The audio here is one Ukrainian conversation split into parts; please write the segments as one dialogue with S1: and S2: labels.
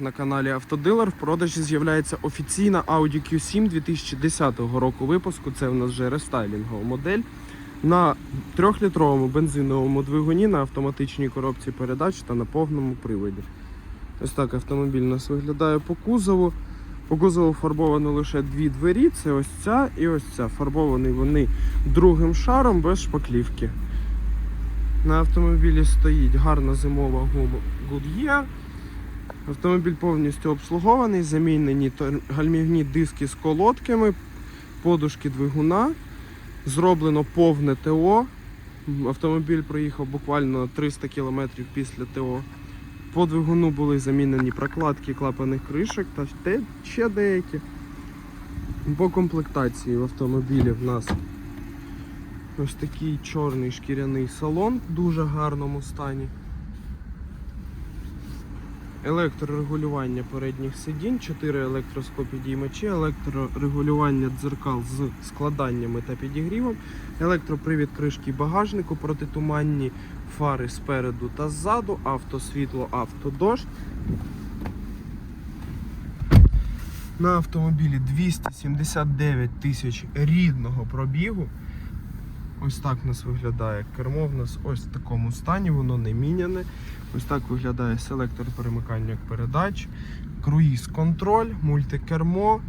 S1: На каналі Автодилер в продажі з'являється офіційна Audi Q7 2010 року випуску. Це в нас вже рестайлінгова модель на 3-літровому бензиновому двигуні на автоматичній коробці передач та на повному приводі. Ось так автомобіль у нас виглядає по кузову. По кузову фарбовано лише дві двері. Це ось ця і ось ця. Фарбовані вони другим шаром без шпаклівки. На автомобілі стоїть гарна зимова гума Goodyear. Автомобіль повністю обслугований, замінені гальмівні диски з колодками, подушки двигуна. Зроблено повне ТО. Автомобіль проїхав буквально 300 км після ТО. По двигуну були замінені прокладки клапаних кришок та ще деякі. По комплектації в автомобілі в нас ось такий чорний шкіряний салон в дуже гарному стані. Електрорегулювання передніх сидінь, 4 електроскопідіймачі, електрорегулювання дзеркал з складаннями та підігрівом, електропривід кришки багажнику, протитуманні фари спереду та ззаду, автосвітло, автодощ. На автомобілі 279 тисяч рідного пробігу. Ось так у нас виглядає кермо. В нас ось в такому стані, воно не міняне. Ось так виглядає селектор перемикання передач, круїз контроль, мультикермо,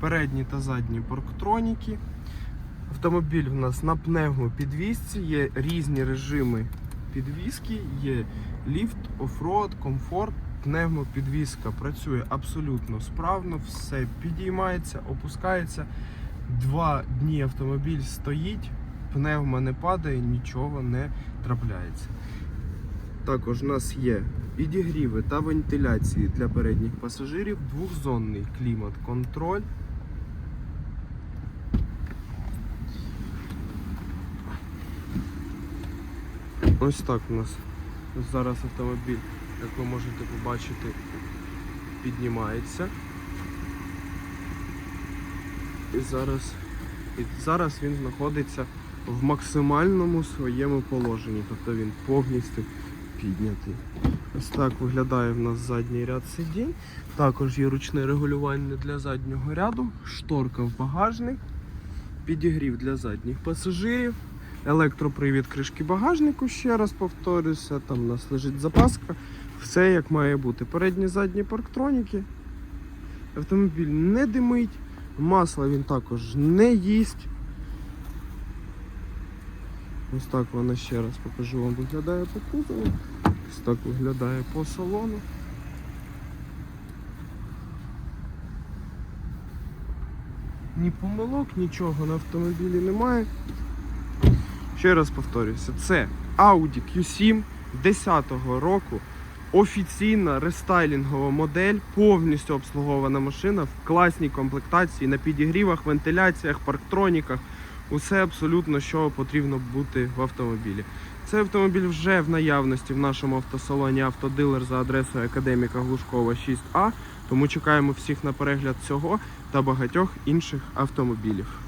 S1: передні та задні парктроніки. Автомобіль в нас на пневмопідвізці, є різні режими підвізки, є ліфт, оффроад, комфорт. Пневмопідвізка працює абсолютно справно, все підіймається, опускається. Два дні автомобіль стоїть, пневма не падає, нічого не трапляється. Також у нас є підігріви та вентиляції для передніх пасажирів, двохзонний клімат-контроль. Ось так у нас зараз автомобіль, як ви можете побачити, піднімається. І зараз, і зараз він знаходиться в максимальному своєму положенні, тобто він повністю піднятий. Ось так виглядає в нас задній ряд сидінь. Також є ручне регулювання для заднього ряду, шторка в багажник, підігрів для задніх пасажирів, електропривід кришки багажнику, ще раз повторюся, там у нас лежить запаска. Все як має бути. Передні задні парктроніки. Автомобіль не димить, масла він також не їсть. Ось так вона ще раз покажу вам виглядає по кузову. Ось так виглядає по салону. Ні помилок, нічого на автомобілі немає. Ще раз повторюся, це Audi Q7 10-го року. Офіційна рестайлінгова модель, повністю обслугована машина в класній комплектації, на підігрівах, вентиляціях, парктроніках. Усе абсолютно, що потрібно бути в автомобілі. Цей автомобіль вже в наявності в нашому автосалоні автодилер за адресою Академіка Глушкова 6А. Тому чекаємо всіх на перегляд цього та багатьох інших автомобілів.